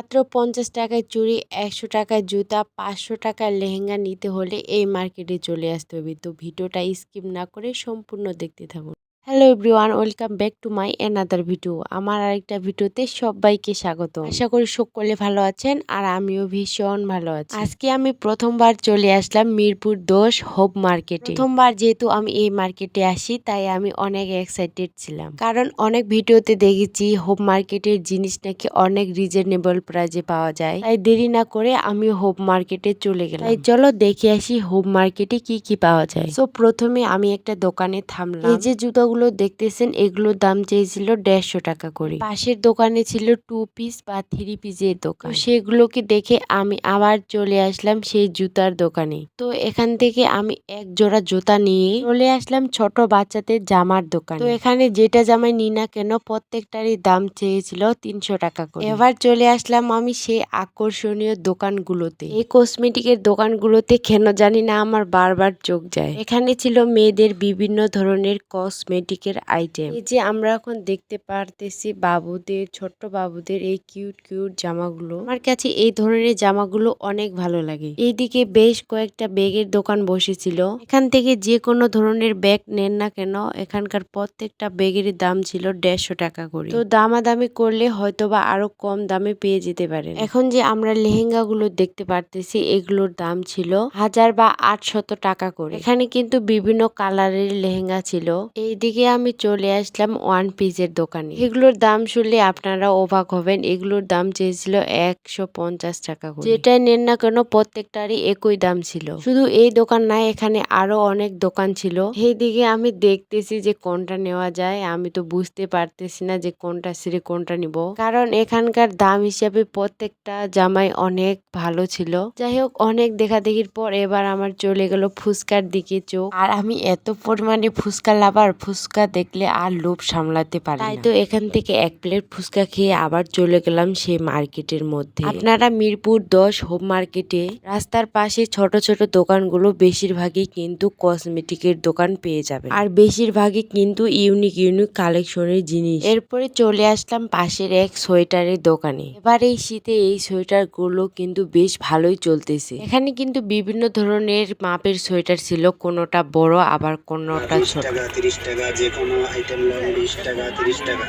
মাত্র পঞ্চাশ টাকায় চুড়ি, একশো টাকায় জুতা, পাঁচশো টাকার লেহেঙ্গা নিতে হলে এই মার্কেটে চলে আসতে হবে। তো ভিডিওটা স্কিপ না করে সম্পূর্ণ দেখতে থাকুন। Hello everyone welcome back to my another video আমার আরেকটা ভিডিওতে সবাইকে স্বাগত আশা করি সকলে ভালো আছেন আর আমিও ভীষণ ভালো আছি। আজকে আমি প্রথমবার চলে আসলাম মিরপুর দোষ হোপ মার্কেটে। প্রথমবার যেহেতু আমি এই মার্কেটে আসি, তাই আমি অনেক এক্সাইটেড ছিলাম। কারণ অনেক ভিডিওতে দেখেছি হোপ মার্কেটের জিনিস নাকি অনেক রিজনেবল প্রাইজে পাওয়া যায়। তাই দেরি না করে আমি হোপ মার্কেটে চলে গেলাম। তাই চলো দেখে আসি হোপ মার্কেটে কি কি পাওয়া যায়। তো প্রথমে আমি একটা দোকানে থামলাম। এই যে জুতোগুলো দেখতেছেন? এগুলোর দাম চেয়েছিল দেড়শো টাকা করে। পাশের দোকানে ছিল টু পিস বা থ্রি পিসের দোকান। সেগুলোকে দেখে আমি আবার চলে আসলাম সেই জুতার দোকানে। তো এখান থেকে আমি এক জোড়া জুতা নিয়ে চলে আসলাম ছোট বাচ্চাদের জামার দোকান। তো এখানে যেটা জামাই নিই না কেন প্রত্যেকটারই দাম চেয়েছিল তিনশো টাকা করে। এবার চলে আসলাম আমি সেই আকর্ষণীয় দোকানগুলোতে। এই কসমেটিকের দোকানগুলোতে কেন জানি না আমার বারবার চোখ যায়। এখানে ছিল মেয়েদের বিভিন্ন ধরনের কসমেটিকের আইটেম এই যে আমরা এখন দেখতে পারতেছি বাবুদের, ছোট্ট বাবুদের এই কিউট কিউট জামাগুলো। আমার কাছে এই ধরনের জামাগুলো অনেক ভালো লাগে। এইদিকে বেশ কয়েকটা ব্যাগের দোকান বসেছিল। এখান থেকে যে কোনো ধরনের ব্যাগ নেন না কেন, এখানকার প্রত্যেকটা ব্যাগের দাম ছিল দেড়শো টাকা করে। তো দামাদামি করলে হয়তো বা আরও কম দামে পেয়ে যেতে পারেন। এখন যে আমরা লেহেঙ্গা গুলো দেখতে পারতেছি, এগুলোর দাম ছিল হাজার বা আটশত টাকা করে। এখানে কিন্তু বিভিন্ন কালারের লেহেঙ্গা ছিল। এইদিকে আমি চলে আসলাম ওয়ান পিসের দোকানে। এগুলোর দাম শুনলে আপনারা অবাক হবেন। এগুলোর দাম চেয়েছিল একশো পঞ্চাশ টাকা করে। যেটাই নেন না কেন প্রত্যেকটারই একই দাম ছিল। শুধু এই দোকান নাই এখানে আরও অনেক দোকান ছিল। দিকে আমি দেখতেছি যে কোনটা নেওয়া যায়। আমি তো বুঝতে পারতেছি না যে কোনটা ছেড়ে কোনটা নিব। কারণ এখানকার দাম হিসাবে প্রত্যেকটা জামাই অনেক ভালো ছিল। যাই হোক, অনেক দেখা দেখির পর এবার আমার চলে গেল ফুচকার দিকে চোখ। আর আমি এত পরিমাণে ফুচকা লাভার, ফুচকা দেখলে আর লোভ সামলাতে পারি তাই তো এখান থেকে এক প্লেট ফুচকা খেয়ে আবার চলে গেলাম সেই মার্কেটের মধ্যে। আপনারা মিরপুর দশ হোম মার্কেটে রাস্তার পাশে ছোট ছোট দোকানগুলো বেশিরভাগই কিন্তু কসমেটিকের দোকান পেয়ে যাবে আর বেশিরভাগই কিন্তু ইউনিক ইউনিক কালেকশনের জিনিস। এরপরে চলে আসলাম পাশের এক সোয়েটারের দোকানে। এবার এই শীতে এই সোয়েটারগুলো কিন্তু বেশ ভালোই চলতেছে। এখানে কিন্তু বিভিন্ন ধরনের মাপের সোয়েটার ছিল কোনোটা বড় আবার কোনোটা ছোট। টাকা যে কোনো আইটেম লোন বিশ টাকা, তিরিশ টাকা।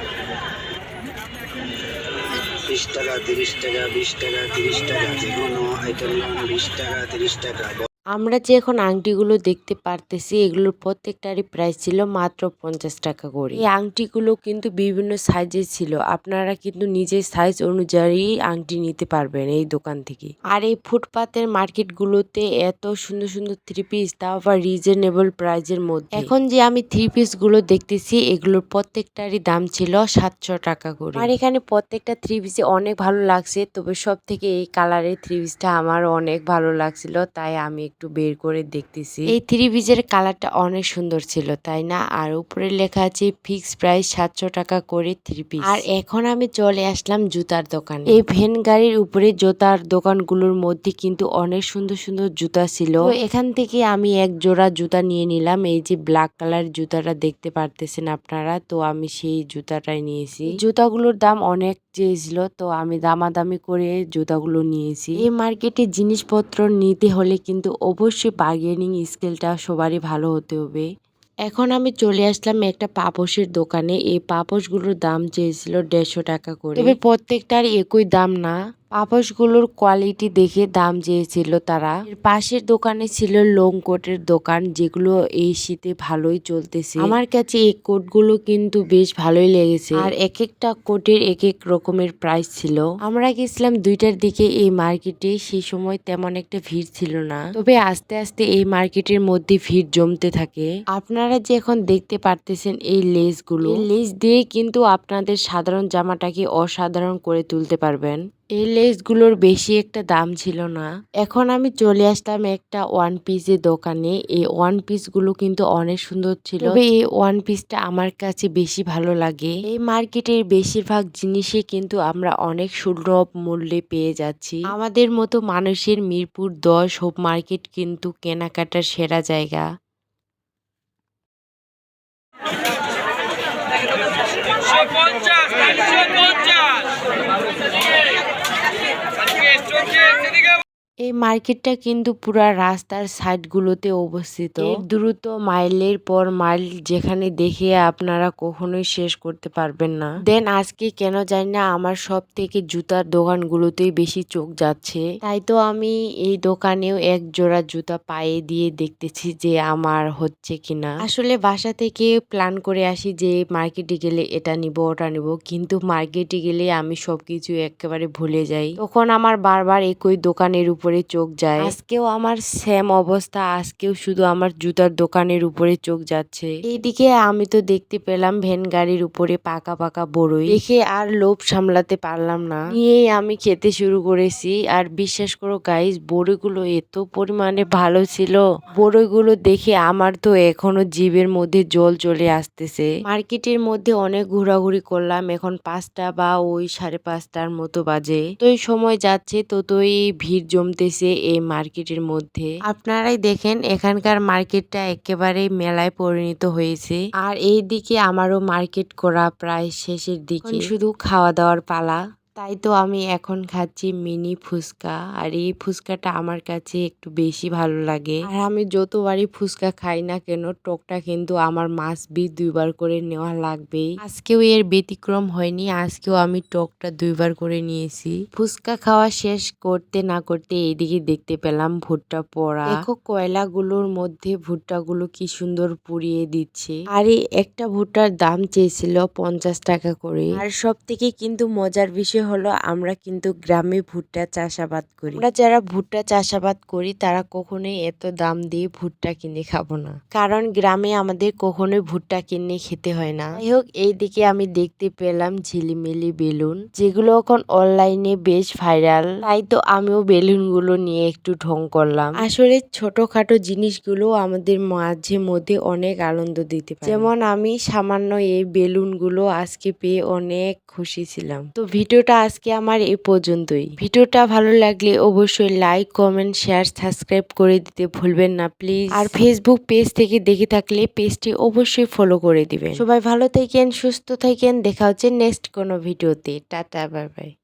বিশ টাকা, তিরিশ টাকা, বিশ টাকা, তিরিশ টাকা, যে কোনো আইটেম লোন বিশ টাকা, তিরিশ টাকা। আমরা যে এখন আংটিগুলো দেখতে পারতেছি, এগুলোর প্রত্যেকটারই প্রাইস ছিল মাত্র পঞ্চাশ টাকা করে। এই আংটিগুলো কিন্তু বিভিন্ন সাইজের ছিল। আপনারা কিন্তু নিজের সাইজ অনুযায়ী আংটি নিতে পারবেন এই দোকান থেকে। আর এই ফুটপাতের মার্কেটগুলোতে এত সুন্দর সুন্দর থ্রি পিস তাও আবার রিজনেবল প্রাইজের মধ্যে। এখন যে আমি থ্রি পিসগুলো দেখতেছি, এগুলোর প্রত্যেকটারই দাম ছিল সাতশো টাকা করে। আর এখানে প্রত্যেকটা থ্রি পিসে অনেক ভালো লাগছে, তবে সব থেকে এই কালারের থ্রি পিসটা আমার অনেক ভালো লাগছিল, তাই আমি একটু বের করে দেখতেছি। এই থ্রি পিসের কালারটা অনেক সুন্দর ছিল তাই না? আর উপরে লেখা আছে ফিক্স প্রাইস সাতশো টাকা করে থ্রি পিস। আর এখন আমি চলে আসলাম জুতার দোকানে। এই ভ্যান গাড়ির উপরে জুতার দোকানগুলোর মধ্যে কিন্তু অনেক সুন্দর সুন্দর জুতা ছিল। এখান থেকে আমি এক জোড়া জুতা নিয়ে নিলাম। এই যে ব্ল্যাক কালার জুতাটা দেখতে পারতেছেন আপনারা তো আমি সেই জুতাটাই নিয়েছি। জুতাগুলোর দাম অনেক চেয়েছিল, তো আমি দামাদামি করে জুতাগুলো নিয়েছি। এই মার্কেটে জিনিসপত্র নিতে হলে কিন্তু অবশ্যই বার্গেনিং স্কেলটা সবারই ভালো হতে হবে। এখন আমি চলে আসলাম একটা পাপোশের দোকানে। এই পাপোশগুলোর দাম চেয়েছিল দেড়শো টাকা করে। তবে প্রত্যেকটার একই দাম না। পাপোশগুলোর কোয়ালিটি দেখে দাম চেয়েছিল তারা। পাশের দোকানে ছিল লং কোটের দোকান, যেগুলো এই শীতে ভালোই চলতেছে। আমার কাছে এই কোটগুলো কিন্তু বেশ ভালোই লেগেছে। আর এক একটা কোটের এক এক রকমের প্রাইস ছিল। আমরা গেছিলাম দুইটার দিকে এই মার্কেটে সেই সময় তেমন একটা ভিড় ছিল না। তবে আস্তে আস্তে এই মার্কেটের মধ্যে ভিড় জমতে থাকে। আপনারা যে এখন দেখতে পারতেছেন এই লেসগুলো লেস দিয়ে কিন্তু আপনাদের সাধারণ জামাটাকে অসাধারণ করে তুলতে পারবেন। এই লেসগুলোর বেশি একটা দাম ছিল না। এখন আমি চলে আসলাম একটা ওয়ান পিসের দোকানে। এই ওয়ান পিসগুলো কিন্তু অনেক সুন্দর ছিল। তবে এই ওয়ান পিসটা আমার কাছে বেশি ভালো লাগে। এই মার্কেটের বেশিরভাগ জিনিসে কিন্তু আমরা অনেক সুলভ মূল্যে পেয়ে যাচ্ছি। আমাদের মতো মানুষের মিরপুর দশ হোপ মার্কেট কিন্তু কেনাকাটার সেরা জায়গা। পঞ্চাশ। Çok iyi. Çok iyi. Çok iyi. এই মার্কেটটা কিন্তু পুরা রাস্তার সাইডগুলোতে অবস্থিত। এর দ্রুত মাইলের পর মাইল যেখানে দেখে আপনারা কখনোই শেষ করতে পারবেন না। দেন আজকে কেন জানি না আমার সব থেকে জুতার দোকানগুলোতেই বেশি চোখ যাচ্ছে। তাই তো আমি এই দোকানেও এক জোড়া জুতা পায়ে দিয়ে দেখতেছি যে আমার হচ্ছে কিনা। আসলে বাসা থেকে প্ল্যান করে আসি যে মার্কেটে গেলে এটা নিব ওটা নিব। কিন্তু মার্কেটে গেলে আমি সবকিছু একেবারে ভুলে যাই। তখন আমার বারবার একই দোকানের উপরে চোখ যায়। আজকেও আমার সেম অবস্থা, আজকেও শুধু আমার জুতার দোকানের উপরে চোখ যাচ্ছে। এইদিকে আমি তো দেখতে পেলাম ভ্যান গাড়ির উপরে পাকা পাকা বড়ই দেখে আর লোভ সামলাতে পারলাম না। নিয়েই আমি খেতে শুরু করেছি। আর বিশ্বাস করো গাইস বড়িগুলো এত পরিমাণে ভালো ছিল। বড়িগুলো দেখে আমার তো এখনও জীবের মধ্যে জল চলে আসতেছে। মার্কেটের মধ্যে অনেক ঘোরাঘুরি করলাম। এখন পাঁচটা বা ওই সাড়ে পাঁচটার মতো বাজে। তো সময় যাচ্ছে, ততই ভিড় জমতেছে এই মার্কেটের মধ্যে। আপনারাই দেখেন এখানকার মার্কেটটা একেবারে মেলায় পরিণত হয়েছে। আর এই দিকে আমারও মার্কেট করা প্রায় শেষের দিকে। শুধু খাওয়া দাওয়ার পালা। তাই তো আমি এখন খাচ্ছি মিনি ফুচকা। আর এই ফুচকাটা আমার কাছে একটু বেশি ভালো লাগে। আর আমি যতবারই ফুচকা খাই না কেন, টকটা কিন্তু আমার মাছ বি দুইবার করে নেওয়া লাগবেই। আজকেও এর ব্যতিক্রম হয়নি, আজকেও আমি টকটা দুইবার করে নিয়েছি। ফুচকা খাওয়া শেষ করতে না করতে এইদিকে দেখতে পেলাম ভুট্টা পড়া। দেখো কয়লাগুলোর মধ্যে ভুট্টাগুলো কি সুন্দর পুড়িয়ে দিচ্ছে। আর এই একটা ভুট্টার দাম চেয়েছিল পঞ্চাশ টাকা করে। আর সব থেকে কিন্তু মজার বিষয় হলো আমরা কিন্তু গ্রামে ভুট্টা চাষাবাদ করি। আমরা যারা ভুট্টা চাষাবাদ করি, তারা কখনোই এত দাম দিয়ে ভুট্টা কিনে খাব না। কারণ গ্রামে আমাদের কখনোই ভুট্টা কিনে খেতে হয় না। যাই হোক এইদিকে আমি দেখতে পেলাম ঝিলিমিলি বেলুন, যেগুলো এখন অনলাইনে বেশ ভাইরাল তাই তো আমিও বেলুনগুলো নিয়ে একটু ঢং করলাম। আসলে ছোটখাটো জিনিসগুলো আমাদের মাঝে মধ্যে অনেক আনন্দ দিতে পারে। যেমন আমি সামান্য এই বেলুনগুলো আজকে পেয়ে অনেক খুশি ছিলাম। তো ভিডিওটা আজকে আমার এই পর্যন্তই। ভিডিওটা ভালো লাগলে অবশ্যই লাইক কমেন্ট শেয়ার সাবস্ক্রাইব করে দিতে ভুলবেন না প্লিজ আর ফেসবুক পেজ থেকে দেখে থাকলে পেজটি অবশ্যই ফলো করে দিবেন। সবাই ভালো থাকেন, সুস্থ থাকেন, দেখা হচ্ছে নেক্সট কোনো ভিডিওতে। Tata bye bye